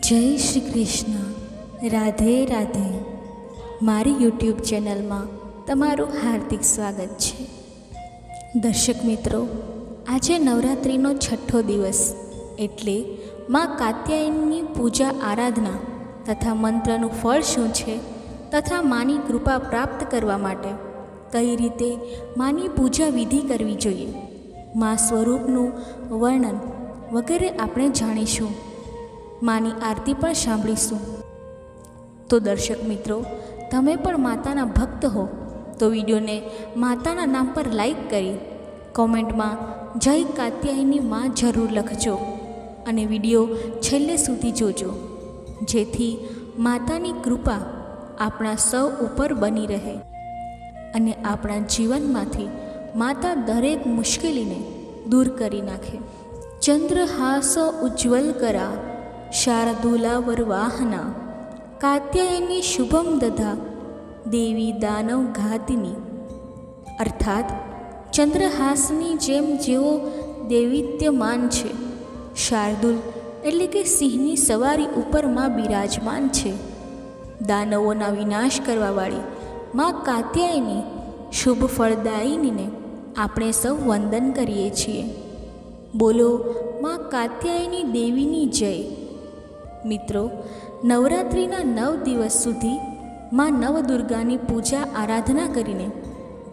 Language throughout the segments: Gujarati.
જય શ્રી કૃષ્ણ. રાધે રાધે. મારી યુટ્યુબ ચેનલમાં તમારું હાર્દિક સ્વાગત છે. દર્શક મિત્રો, આજે નવરાત્રિનો છઠ્ઠો દિવસ એટલે માં કાત્યાયનની પૂજા આરાધના તથા મંત્રનું ફળ શું છે તથા માની કૃપા પ્રાપ્ત કરવા માટે કઈ રીતે માની પૂજા વિધિ કરવી જોઈએ. મા સ્વરૂપનું વર્ણન વગેરે આપણે જાણીશું. માની આરતી પણ સાંભળીશું. તો દર્શક મિત્રો, તમે પણ માતાના ભક્ત હો, તો વિડીયોને માતાના નામ પર લાઈક કરી, કોમેન્ટમાં જય કાત્યાયની માં જરૂર લખજો અને વીડિયો છેલ્લે સુધી જોજો, જેથી માતાની કૃપા આપણા સૌ ઉપર બની રહે અને આપણા જીવનમાંથી માતા દરેક મુશ્કેલીને દૂર કરી નાખે. ચંદ્ર હાસ ઉજ્જવલ કરા શાર્દુલાવર વાહના કાત્યાયની શુભમ દધા દેવી દાનવ ઘાતિની અર્થાત ચંદ્રહાસની જેમ જેઓ દૈવિત્યમાન છે શાર્દુલ એટલે કે સિંહની સવારી ઉપરમાં બિરાજમાન છે. દાનવોના વિનાશ કરવાવાળી માં કાત્યાયની શુભ ફળદાયીનીને આપણે સૌ વંદન કરીએ છીએ. બોલો, માં કાત્યાયની દેવીની જય. મિત્રો, નવરાત્રિના નવ દિવસ સુધી માં નવદુર્ગાની પૂજા આરાધના કરીને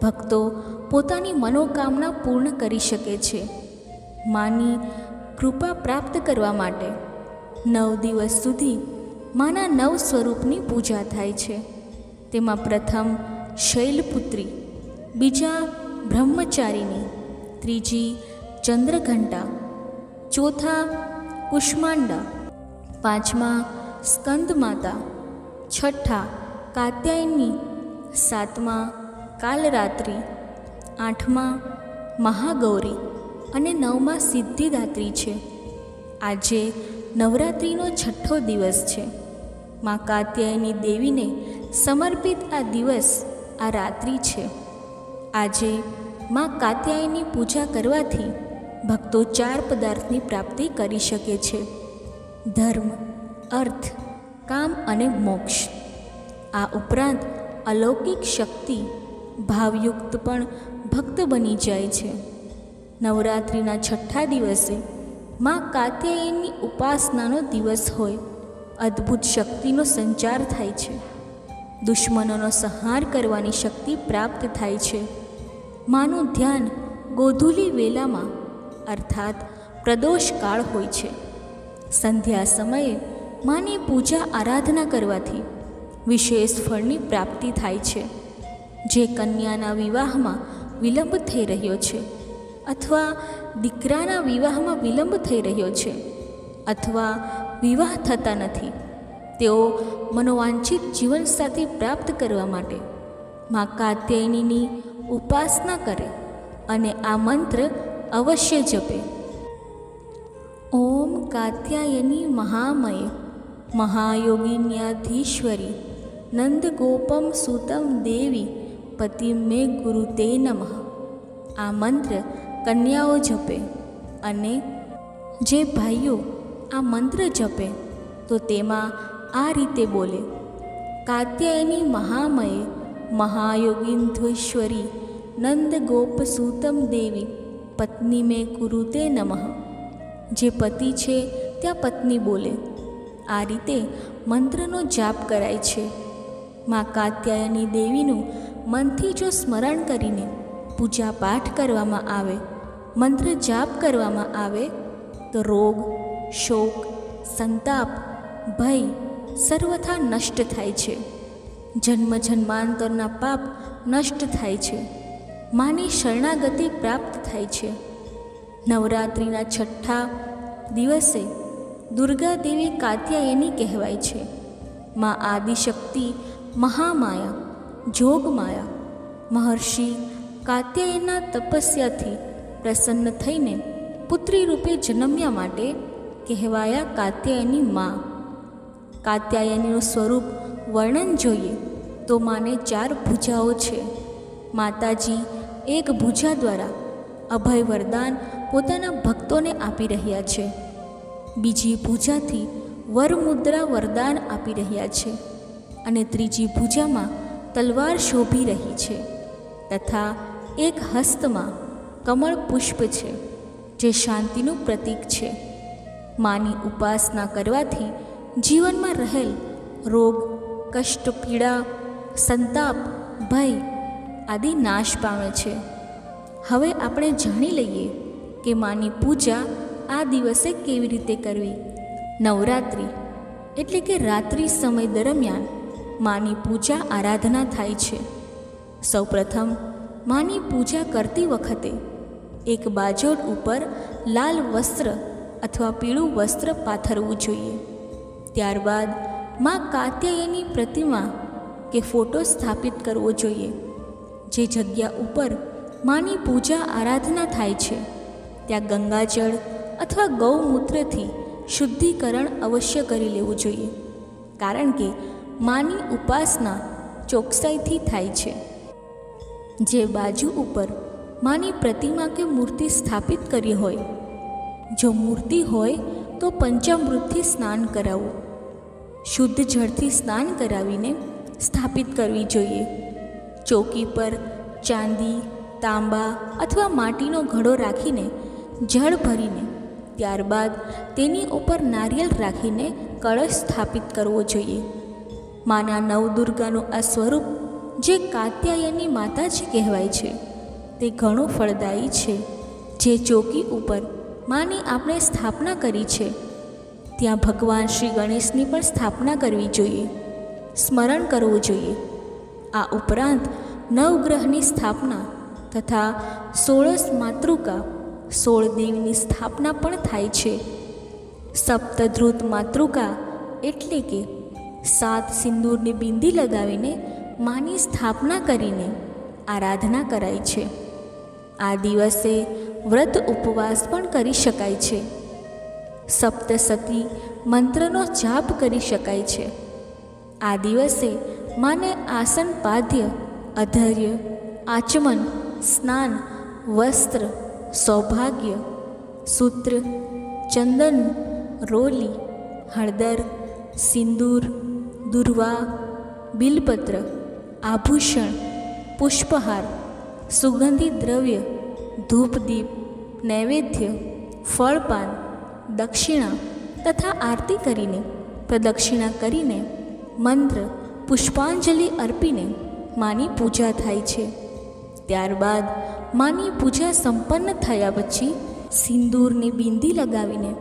ભક્તો પોતાની મનોકામના પૂર્ણ કરી શકે છે. માની કૃપા પ્રાપ્ત કરવા માટે નવ દિવસ સુધી માના નવ સ્વરૂપની પૂજા થાય છે. તેમાં પ્રથમ શૈલપુત્રી, બીજા બ્રહ્મચારીની, ત્રીજી ચંદ્રઘંટા, ચોથા કુષ્માંડા પાંચમા સ્કંદ માતા છઠ્ઠા કાત્યાયની, સાતમા કાલરાત્રિ, આઠમા મહાગૌરી અને નવમા સિદ્ધિદાત્રી છે. આજે નવરાત્રિનો છઠ્ઠો દિવસ છે. માં કાત્યાયની દેવીને સમર્પિત આ દિવસ આ રાત્રિ છે. આજે માં કાત્યાયની પૂજા કરવાથી ભક્તો ચાર પદાર્થની પ્રાપ્તિ કરી શકે છે. ધર્મ, અર્થ, કામ અને મોક્ષ. આ ઉપરાંત અલૌકિક શક્તિ, ભાવયુક્ત પણ ભક્ત બની જાય છે. નવરાત્રિના છઠ્ઠા દિવસે માં કાત્યાયનની ઉપાસનાનો દિવસ હોય, અદ્ભુત શક્તિનો સંચાર થાય છે. દુશ્મનોનો સંહાર કરવાની શક્તિ પ્રાપ્ત થાય છે. માનું ધ્યાન ગોધુલી વેલામાં, અર્થાત પ્રદોષકાળ હોય છે. સંધ્યા સમયે માની પૂજા આરાધના કરવાથી વિશેષ ફળની પ્રાપ્તિ થાય છે. જે કન્યાના વિવાહમાં વિલંબ થઈ રહ્યો છે અથવા દીકરાના વિવાહમાં વિલંબ થઈ રહ્યો છે અથવા વિવાહ થતા નથી, તેઓ મનોવાંછિત જીવનસાથી પ્રાપ્ત કરવા માટે મા કાત્યાયનીની ઉપાસના કરે અને આ મંત્ર અવશ્ય જપે. ઓમ કાત્યાયની મહામય મહાયોગિન્યાધીશ્વરી નંદગોપમ સુતમ દેવી પતિ મે ગુરુ તે નમઃ. આ મંત્ર કન્યાઓ જપે અને જે ભાઈઓ આ મંત્ર જપે, તો તેમાં આ રીતે બોલે, કાત્યાયની મહામયે મહાયોગિન્ધ્વેશ્વરી નંદગોપસૂતમ દેવી, પત્ની મેં કુરુતે નમઃ. જે પતિ છે, ત્યાં પત્ની બોલે, આ રીતે મંત્રનો જાપ કરાય છે. મા કાત્યાયની દેવીનું મનથી જો સ્મરણ કરીને પૂજા પાઠ કરવામાં આવે, મંત્ર જાપ કરવામાં આવે, તો રોગ, શોક, સંતાપ, ભય સર્વથા નષ્ટ થાય છે. જન્મ જન્માંતરના પાપ નષ્ટ થાય છે. માની શરણાગતિ પ્રાપ્ત થાય છે. નવરાત્રિના છઠ્ઠા દિવસે દુર્ગા દેવી કાત્યાયની કહેવાય છે. માં આદિશક્તિ, મહામાયા, જોગમાયા, મહર્ષિ કાત્યાયના તપસ્યાથી પ્રસન્ન થઈને પુત્રી રૂપે જન્મ્યા માટે કહેવાયા કાત્યાયની માં. કાત્યાયનીનું સ્વરૂપ વર્ણન જોઈએ તો માને ચાર ભુજાઓ છે. માતાજી એક ભુજા દ્વારા અભય વરદાન પોતાના ભક્તોને આપી રહ્યા છે. બીજી પૂજાથી વરમુદ્રા વરદાન આપી રહ્યા છે અને ત્રીજી પૂજામાં તલવાર શોભી રહી છે તથા એક હસ્તમાં કમળ પુષ્પ છે જે શાંતિનું પ્રતીક છે. માની ઉપાસના કરવાથી જીવનમાં રહેલ રોગ, કષ્ટ, પીડા, સંતાપ, ભય આદિ નાશ પામે છે. હવે આપણે જાણી લઈએ કે માની પૂજા આ દિવસે કેવી રીતે કરવી? નવરાત્રિ, એટલે કે રાત્રિ સમય દરમિયાન માની પૂજા આરાધના થાય છે. સૌપ્રથમ, માની પૂજા કરતી વખતે એક બાજોડ ઉપર લાલ વસ્ત્ર અથવા પીળું વસ્ત્ર પાથરવું જોઈએ. ત્યારબાદમાં કાત્યાયની પ્રતિમા કે ફોટો સ્થાપિત કરવો જોઈએ. જે જગ્યા ઉપર માની પૂજા આરાધના થાય છે. ત્યાં ગંગાજળ અથવા ગૌમૂત્રથી શુદ્ધિકરણ અવશ્ય કરી લેવું જોઈએ. કારણ કે માની ઉપાસના ચોકસાઈથી થાય છે. જે બાજુ ઉપર માની પ્રતિમા કે મૂર્તિ સ્થાપિત કરી હોય. જો મૂર્તિ હોય તો પંચામૃતથી સ્નાન કરાવવું શુદ્ધ જળથી સ્નાન કરાવીને સ્થાપિત કરવી જોઈએ. ચોકી પર ચાંદી, તાંબા અથવા માટીનો ઘડો રાખીને જળ ભરીને, ત્યારબાદ તેની ઉપર નારિયેળ રાખીને કળશ સ્થાપિત કરવો જોઈએ. માના નવદુર્ગાનું આ સ્વરૂપ, જે કાત્યાયની માતાજી કહેવાય છે, તે ઘણું ફળદાયી છે. જે ચોકી ઉપર માની આપણે સ્થાપના કરી છે, ત્યાં ભગવાન શ્રી ગણેશની પણ સ્થાપના કરવી જોઈએ, સ્મરણ કરવું જોઈએ. આ ઉપરાંત નવગ્રહની સ્થાપના તથા સોળસ માતૃકા સોળ દેવીની સ્થાપના પણ થાય છે. સપ્તધ્રુત માતૃકા એટલે કે સાત સિંદૂરની બિંદી લગાવીને માની સ્થાપના કરીને આરાધના કરાય છે. આ દિવસે વ્રત ઉપવાસ પણ કરી શકાય છે. સપ્તસતી મંત્રનો જાપ કરી શકાય છે. આ દિવસે માને આસન પાધ્ય અધૈર્ય, આચમન, સ્નાન, વસ્ત્ર સૌભાગ્ય, સૂત્ર, ચંદન, રોલી, હળદર, સિંદૂર, દુર્વા, બિલપત્ર, આભૂષણ, પુષ્પહાર સુગંધિત દ્રવ્ય, ધૂપદીપ, નૈવેદ્ય, ફળપાન, દક્ષિણા તથા આરતી કરીને, પ્રદક્ષિણા કરીને, મંત્ર, પુષ્પાંજલિ અર્પીને માની પૂજા થાય છે. ત્યારબાદ માની પૂજા સંપન્ન થયા પછી સિંદૂરની બિંદી લગાવીને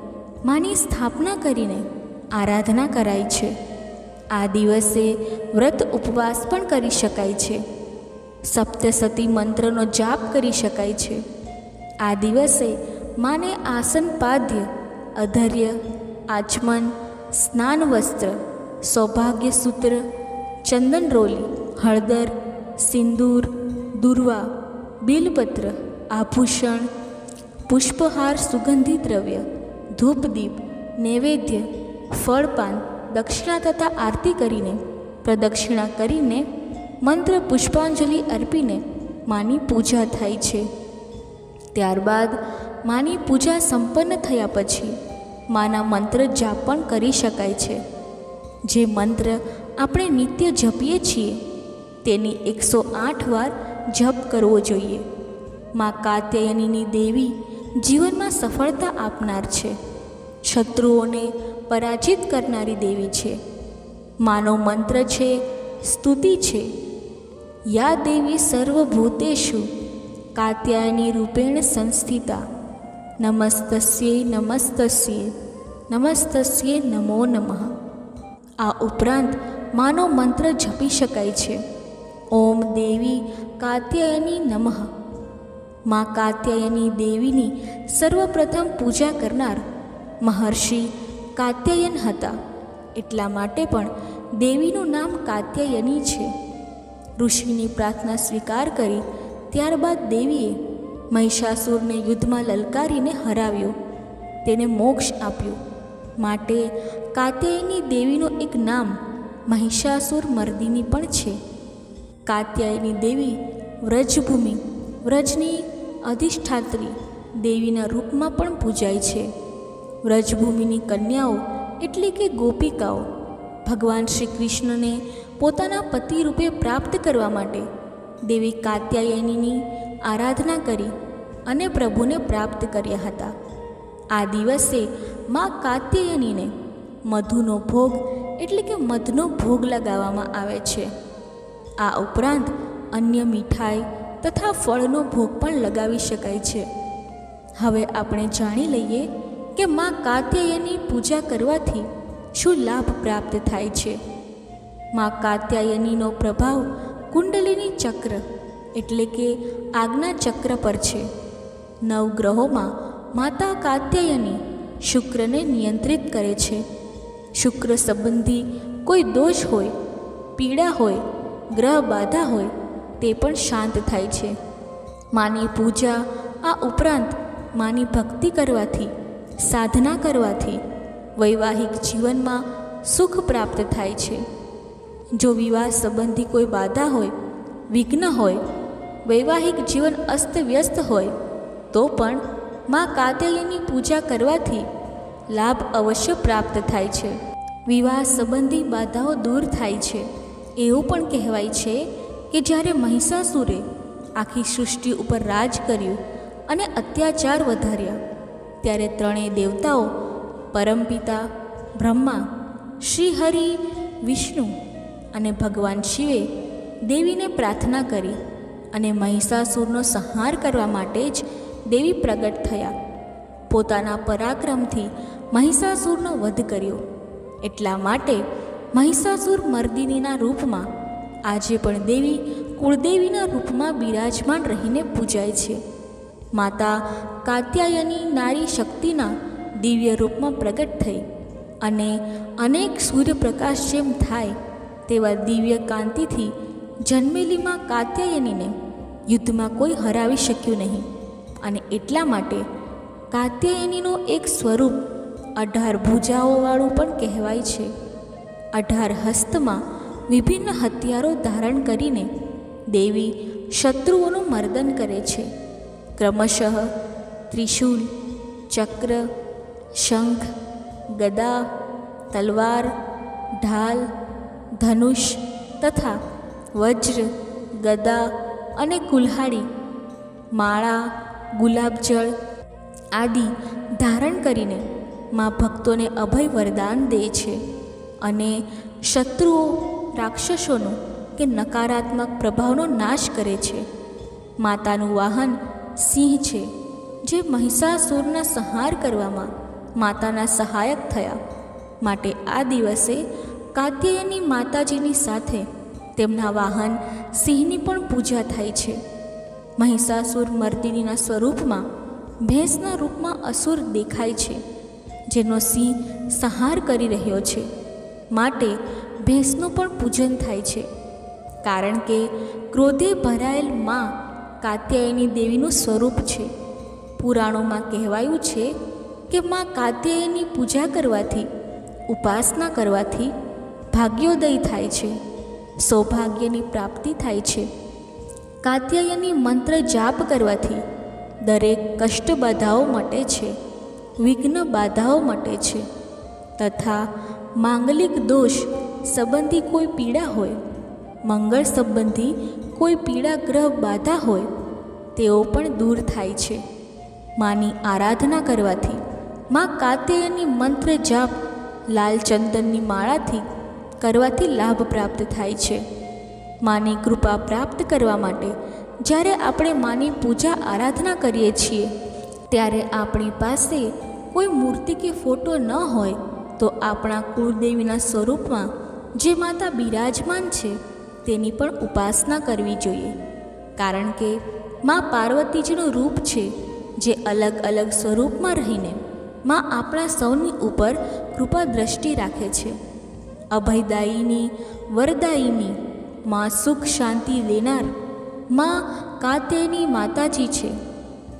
માની સ્થાપના કરીને આરાધના કરાય છે. આ દિવસે વ્રત ઉપવાસ પણ કરી શકાય છે. સપ્તસતી મંત્રનો જાપ કરી શકાય છે. આ દિવસે માને આસન પાધ્ય અધર્ય, આચમન, સ્નાન વસ્ત્ર સૌભાગ્ય સૂત્ર ચંદન રોલી, હળદર, સિંદૂર, દુર્વા બિલપત્ર, આભૂષણ, પુષ્પહાર સુગંધિત દ્રવ્ય, ધૂપદીપ, નૈવેદ્ય, ફળપાન, દક્ષિણા તથા આરતી કરીને, પ્રદક્ષિણા કરીને, મંત્ર પુષ્પાંજલિ અર્પીને માની પૂજા થાય છે. ત્યારબાદ માની પૂજા સંપન્ન થયા પછી માના મંત્ર જાપ પણ કરી શકાય છે. જે મંત્ર આપણે નિત્ય જપીએ છીએ, તેની એકસો આઠ વાર જપ કરવો જોઈએ. મા કાત્યાયનીની દેવી જીવનમાં સફળતા આપનાર છે. શત્રુઓને પરાજિત કરનારી દેવી છે. માનો મંત્ર છે, સ્તુતિ છે. યા દેવી સર્વભૂતેશુ, કાત્યાયની રૂપેણ સંસ્થિતા. નમસ્તસ્યે નમસ્તસ્યે નમસ્તસ્યે નમો નમઃ. આ ઉપરાંત માનો મંત્ર જપી શકાય છે. ઓમ દેવી કાત્યાયની નમઃ. મા કાત્યાયની દેવીની સર્વપ્રથમ પૂજા કરનાર મહર્ષિ કાત્યાયન હતા. એટલા માટે પણ દેવીનું નામ કાત્યાયની છે. ઋષિની પ્રાર્થના સ્વીકાર કરી ત્યારબાદ દેવીએ મહિષાસુરને યુદ્ધમાં લલકારીને હરાવ્યો. તેને મોક્ષ આપ્યો. માટે કાત્યાયની દેવીનું એક નામ મહિષાસુર મર્દિની પણ છે. કાત્યાયની દેવી વ્રજભૂમિ, વ્રજની અધિષ્ઠાત્રી દેવીના રૂપમાં પણ પૂજાય છે. વ્રજભૂમિની કન્યાઓ એટલે કે ગોપિકાઓ ભગવાન શ્રી કૃષ્ણને પોતાના પતિ રૂપે પ્રાપ્ત કરવા માટે દેવી કાત્યાયનીની આરાધના કરી અને પ્રભુને પ્રાપ્ત કર્યા હતા. આ દિવસે મા કાત્યાયનીને મધુનો ભોગ એટલે કે મધનો ભોગ લગાવવામાં આવે છે. આ ઉપરાંત અન્ય મીઠાઈ તથા ફળનો ભોગ પણ લગાવી શકાય છે. હવે આપણે જાણી લઈએ કે મા કાત્યાયની પૂજા કરવાથી શું લાભ પ્રાપ્ત થાય છે. મા કાત્યાયનીનો પ્રભાવ કુંડલીની ચક્ર એટલે કે આજ્ઞા ચક્ર પર છે. નવગ્રહોમાં માતા કાત્યાયની શુક્રને નિયંત્રિત કરે છે. શુક્ર સંબંધી કોઈ દોષ હોય, પીડા હોય ગ્રહ બાધા હોય તે પણ શાંત થાય છે. માની પૂજા આ ઉપરાંત માની ભક્તિ કરવાથી, સાધના કરવાથી વૈવાહિક જીવનમાં સુખ પ્રાપ્ત થાય છે. જો વિવાહ સંબંધી કોઈ બાધા હોય, વિઘ્ન હોય, વૈવાહિક જીવન અસ્તવ્યસ્ત હોય, તો પણ મા કાત્યાયની પૂજા કરવાથી લાભ અવશ્ય પ્રાપ્ત થાય છે. વિવાહ સંબંધી બાધાઓ દૂર થાય છે. એવું પણ કહેવાય છે કે જ્યારે મહિષાસુરે આખી સૃષ્ટિ ઉપર રાજ કર્યું અને અત્યાચાર વધાર્યા, ત્યારે ત્રણેય દેવતાઓ પરમપિતા બ્રહ્મા શ્રીહરિ વિષ્ણુ અને ભગવાન શિવે દેવીને પ્રાર્થના કરી અને મહિષાસુરનો સંહાર કરવા માટે જ દેવી પ્રગટ થયા. પોતાના પરાક્રમથી મહિષાસુરનો વધ કર્યો. એટલા માટે મહિષાસુર મર્દિનીના રૂપમાં. આજે પણ દેવી કુળદેવીના રૂપમાં બિરાજમાન રહીને પૂજાય છે. માતા કાત્યાયની નારી શક્તિના દિવ્ય રૂપમાં પ્રગટ થઈ અને અનેક સૂર્યપ્રકાશ જેમ થાય તેવા દિવ્ય કાંતિથી જન્મેલીમાં કાત્યાયનીને યુદ્ધમાં કોઈ હરાવી શક્યું નહીં અને એટલા માટે કાત્યાયનીનું એક સ્વરૂપ અઢાર ભુજાઓવાળું પણ કહેવાય છે. અઢાર હસ્તમાં વિભિન્ન હથિયારો ધારણ કરીને દેવી શત્રુઓનું મર્દન કરે છે. ક્રમશઃ ત્રિશૂલ, ચક્ર, શંખ, ગદા, તલવાર, ઢાલ, ધનુષ તથા વજ્ર, ગદા અને કુલ્હાડી, માળા, ગુલાબજળ આદિ ધારણ કરીને મા ભક્તોને અભય વરદાન દે છે. અને શત્રુઓ રાક્ષસોનો કે નકારાત્મક પ્રભાવનો નાશ કરે છે. માતાનું વાહન સિંહ છે, જે મહિષાસુરના સંહાર કરવામાં માતાના સહાયક થયા. માટે આ દિવસે કાત્યયની માતાજીની સાથે તેમના વાહન સિંહની પણ પૂજા થાય છે. મહિષાસુર મર્દિનીના સ્વરૂપમાં, ભેંસના રૂપમાં અસુર દેખાય છે, જેનો સિંહ સંહાર કરી રહ્યો છે. માટે ભેંસનું પણ પૂજન થાય છે. કારણ કે ક્રોધે ભરાયેલમાં કાત્યાયની દેવીનું સ્વરૂપ છે. પુરાણોમાં કહેવાયું છે કે માં કાત્યાયની પૂજા કરવાથી, ઉપાસના કરવાથી ભાગ્યોદય થાય છે, સૌભાગ્યની પ્રાપ્તિ થાય છે. કાત્યાયની મંત્ર જાપ કરવાથી દરેક કષ્ટ બાધાઓ મટે છે વિઘ્ન બાધાઓ મટે છે, તથા માંગલિક દોષ સંબંધી કોઈ પીડા હોય, મંગળ સંબંધી કોઈ પીડા ગ્રહ બાધા હોય, તેઓ પણ દૂર થાય છે. માની આરાધના કરવાથી માં કાતેયની મંત્ર જાપ લાલ ચંદનની માળાથી કરવાથી લાભ પ્રાપ્ત થાય છે. માની કૃપા પ્રાપ્ત કરવા માટે જ્યારે આપણે માની પૂજા આરાધના કરીએ છીએ, ત્યારે આપણી પાસે કોઈ મૂર્તિ કે ફોટો ન હોય તો આપણા કુળદેવીના સ્વરૂપમાં જે માતા બિરાજમાન છે, તેની પણ ઉપાસના કરવી જોઈએ. કારણ કે મા પાર્વતીજીનું રૂપ છે, જે અલગ અલગ સ્વરૂપમાં રહીને મા આપણા સૌની ઉપર કૃપા દ્રષ્ટિ રાખે છે. અભયદાયીની, વરદાયીની, માં સુખ શાંતિ દેનારમાં કાતેની માતાજી છે.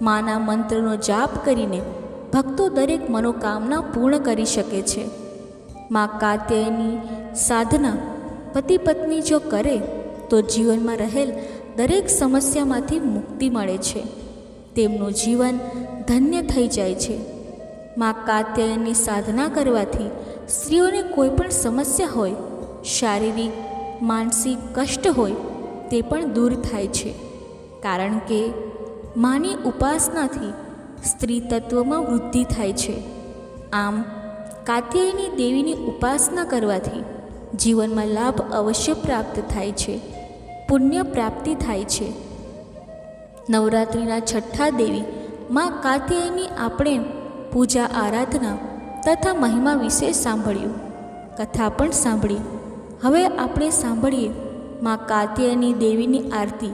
માના મંત્રનો જાપ કરીને ભક્તો દરેક મનોકામના પૂર્ણ કરી શકે છે. માં કાત્યાયની સાધના પતિ પત્ની જો કરે, તો જીવનમાં રહેલ દરેક સમસ્યામાંથી મુક્તિ મળે છે. તેમનું જીવન ધન્ય થઈ જાય છે. માં કાત્યાયનની સાધના કરવાથી સ્ત્રીઓને કોઈ પણ સમસ્યા હોય, શારીરિક, માનસિક કષ્ટ હોય, તે પણ દૂર થાય છે. કારણ કે માની ઉપાસનાથી સ્ત્રી તત્વમાં વૃદ્ધિ થાય છે. આમ, કાત્યાયની દેવીની ઉપાસના કરવાથી જીવનમાં લાભ અવશ્ય પ્રાપ્ત થાય છે. પુણ્ય પ્રાપ્તિ થાય છે. નવરાત્રિના છઠ્ઠા દેવી માં કાત્યાયની આપણે પૂજા આરાધના તથા મહિમા વિશે સાંભળ્યું. કથા પણ સાંભળી. હવે આપણે સાંભળીએ માં કાત્યાયની દેવીની આરતી.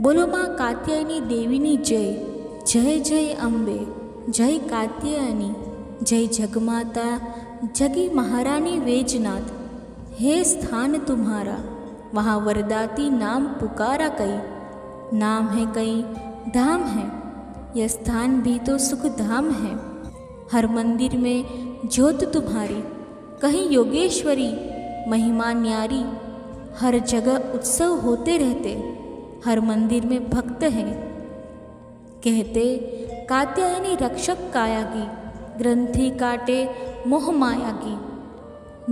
બોલો માં કાત્યાયની દેવીની જય. જય જય અંબે જય કાત્યાયની જય જગમાતા જગી મહારાની વેજનાથ हे स्थान तुम्हारा वहाँ वरदाती नाम पुकारा कई नाम है कई धाम है यह स्थान भी तो सुख धाम है हर मंदिर में ज्योत तुम्हारी कहीं योगेश्वरी महिमा न्यारी हर जगह उत्सव होते रहते हर मंदिर में भक्त हैं कहते, कात्यायनी रक्षक काया की ग्रंथि काटे मोह माया की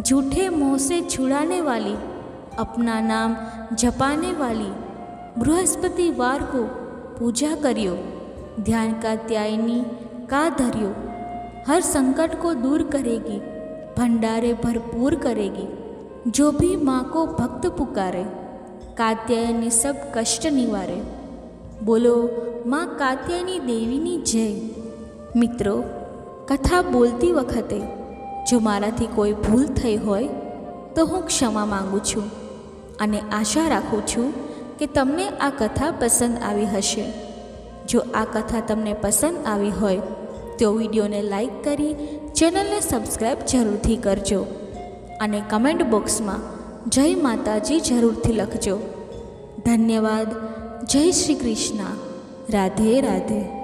झूठे मोह से छुड़ाने वाली, अपना नाम जपाने वाली बृहस्पतिवार को पूजा करियो। ध्यान का त्यायनी का धरियो, हर संकट को दूर करेगी, भंडारे भरपूर करेगी, जो भी माँ को भक्त पुकारे। कात्यायनी सब कष्ट निवारे। બોલો માં કાત્યાની દેવીની જય. મિત્રો, કથા બોલતી વખતે જો મારાથી કોઈ ભૂલ થઈ હોય, તો હું ક્ષમા માંગુ છું અને આશા રાખું છું કે તમને આ કથા પસંદ આવી હશે. જો આ કથા તમને પસંદ આવી હોય, તો વિડીયોને લાઈક કરી ચેનલને સબસ્ક્રાઈબ જરૂરથી કરજો અને કમેન્ટ બોક્સમાં જય માતાજી જરૂરથી લખજો. ધન્યવાદ. જય શ્રી કૃષ્ણ. રાધે રાધે.